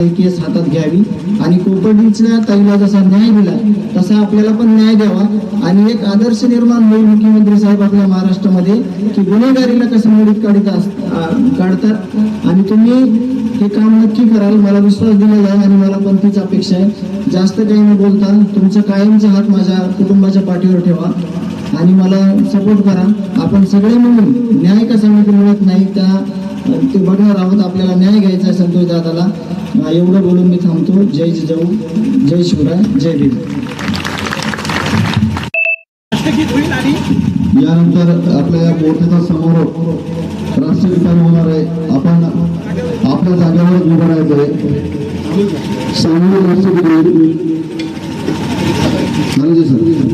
Case हातात घ्यावी आणि कोपर्डीच्या ताईला जसा न्याय दिला तसा आपल्याला पण न्याय द्यावा. आणि एक आदर्श निर्माण होईल मुख्यमंत्री साहेब आपल्या महाराष्ट्रामध्ये की गुन्हेगारीला कसं मोडीत काढत काढतात. आणि तुम्ही हे काम नक्की कराल मला विश्वास दिलेला आहे आणि मला पण तीच अपेक्षा आहे. जास्त काही न बोलता तुमचा कायमचा हात माझ्या कुटुंबाच्या पाठीवर ठेवा. आणि मला सपोर्ट करा. आपण सगळे मिळून न्याय कसा मिळत नाही त्या ते बघणार आहोत. आपल्याला न्याय घ्यायचा आहे संतोष दादाला. एवढं बोलून मी थांबतो. जय जिजाऊ. जय शिवराय. जय भीम. यानंतर आपल्या या मोठ्याचा समारोप राष्ट्रगीताने होणार आहे. आपण आपल्या जागेवर उभं राहायचं आहे. सांगली राष्ट्रगीत धनंजय सर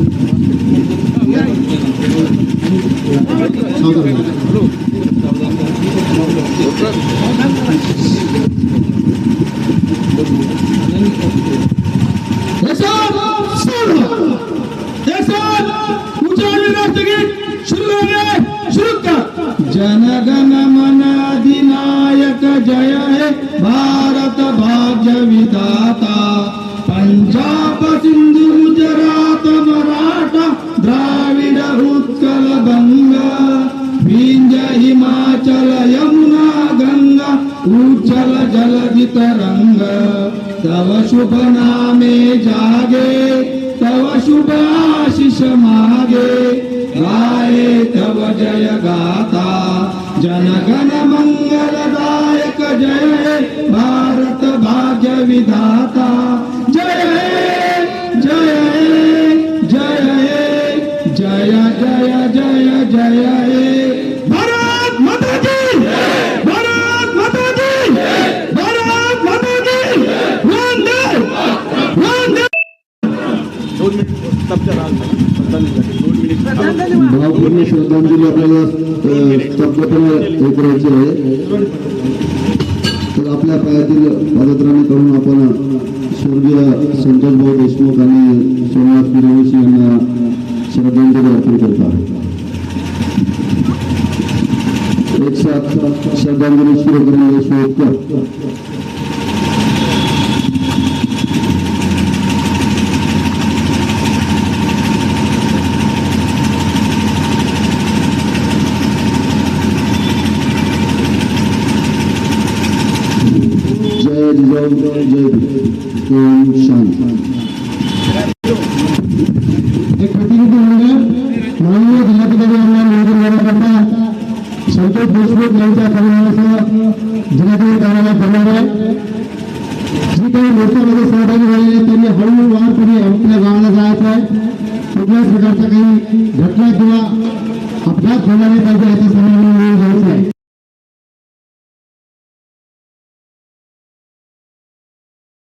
जनगण मन अधिनायक जय हे भारत भाग्य विधाता पंजाब सिंधु गुजरात यमुना गंगा उज्जल जलधि तरंग तव शुभ नामे जागे, तव शुभ आशिष मागे। गाये तव जय गाता जनगण मंगलदायक जय। भारत भाग्य विधाता। जय जय जय जय जय जय जय। भावपूर्ण श्रद्धांजली आपल्याला हे करायची आहे तर आपल्या पायातील पादत्राणे करून आपण स्वर्गीय संतोष भाऊ देशमुख आणि सोमनाथ फिरवशी यांना श्रद्धांजली अर्पण करत आहोत एक साथ श्रद्धांजली सुरू देशमुख जिजाऊ जय ओम शांती एक प्रतिनिधी म्हणून माननीय जिल्हाधिकारी यांना निवेदन देण्याकरता संतोष देशमुख यांच्या कार्यालयासह जिल्हाधिकारी कार्यालयात जाणार आहे जी काही मोर्चामध्ये सहभागी झालेले त्यांनी हळूवारपणे आपल्या गावाला जायचं आहे कुठल्याच प्रकारच्या काही घटना किंवा अपघात होणार नाही पाहिजे याचा मिळून घ्यायचा आहे